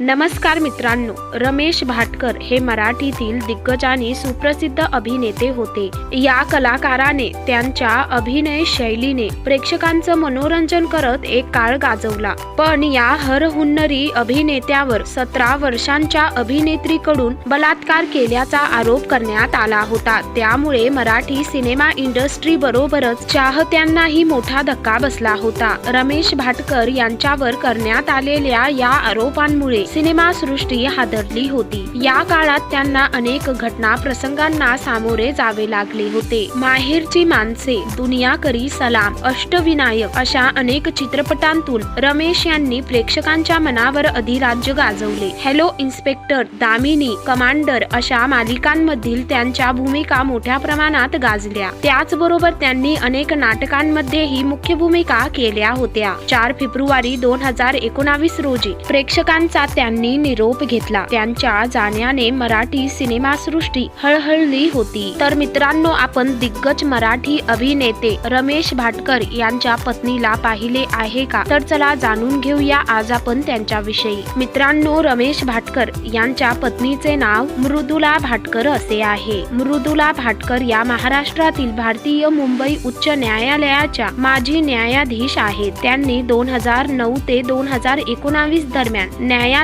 नमस्कार मित्रांनो रमेश भाटकर हे मराठीतील दिग्गज आणि सुप्रसिद्ध अभिनेते होते. या कलाकाराने त्यांच्या अभिनय शैलीने प्रेक्षकांचं मनोरंजन करत एक काळ गाजवला. पण या हरहुन्नरी अभिनेत्यावर सतरा वर्षांच्या अभिनेत्रीकडून बलात्कार केल्याचा आरोप करण्यात आला होता. त्यामुळे मराठी सिनेमा इंडस्ट्री बरोबरच चाहत्यांनाही मोठा धक्का बसला होता. रमेश भाटकर यांच्यावर करण्यात आलेल्या या आरोपांमुळे सिनेमा सृष्टी हादरली होती. या काळात त्यांना अनेक घटना प्रसंगांना सामोरे जावे लागले होते. माहेरची माणसे दुनिया करी सलाम अष्टविनायक अशा अनेक चित्रपटांतून रमेश यांनी प्रेक्षकांच्या मनावर अधिराज्य गाजवले. हॅलो इन्स्पेक्टर दामिनी कमांडर अशा मालिकांमधील त्यांच्या भूमिका मोठ्या प्रमाणात गाजल्या. त्याचबरोबर त्यांनी अनेक नाटकांमध्येही मुख्य भूमिका केल्या होत्या. चार फेब्रुवारी दोन हजार एकोणावीस रोजी प्रेक्षकांचा त्यांनी निरोप घेतला. त्यांच्या जाण्याने मराठी सिनेमासृष्टी हळहळली होती. तर मित्रांनो आपण दिग्गज मराठी अभिनेते रमेश भाटकर यांच्या पत्नीला पाहिले आहे का? तर चला जाणून घेऊया आज आपण त्यांच्याविषयी. मित्रांनो रमेश भाटकर यांच्या पत्नीचे नाव मृदुला भाटकर असे आहे. मृदुला भाटकर या महाराष्ट्रातील भारतीय मुंबई उच्च न्यायालयाच्या माजी न्यायाधीश आहेत. त्यांनी दोन हजार नऊ ते दोन हजार एकोणावीस दरम्यान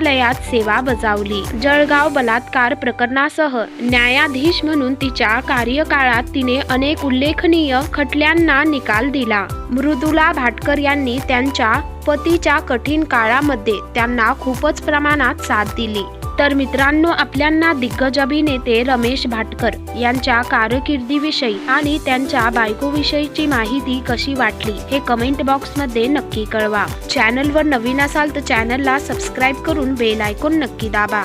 न्यायालयात सेवा बजावली. जळगाव बलात्कार प्रकरणासह न्यायाधीश म्हणून तिच्या कार्यकाळात तिने अनेक उल्लेखनीय खटल्यांना निकाल दिला. मृदुला भाटकर यांनी त्यांच्या पतीच्या कठीण काळामध्ये त्यांना खूपच प्रमाणात साथ दिली. तर मित्रांनो आपल्यांना दिग्गज अभिनेते रमेश भाटकर यांच्या कारकिर्दीविषयी आणि त्यांच्या बायकोविषयीची माहिती कशी वाटली हे कमेंट बॉक्समध्ये नक्की कळवा. चॅनलवर नवीन असाल तर चॅनलला सबस्क्राईब करून बेल आयकॉन नक्की दाबा.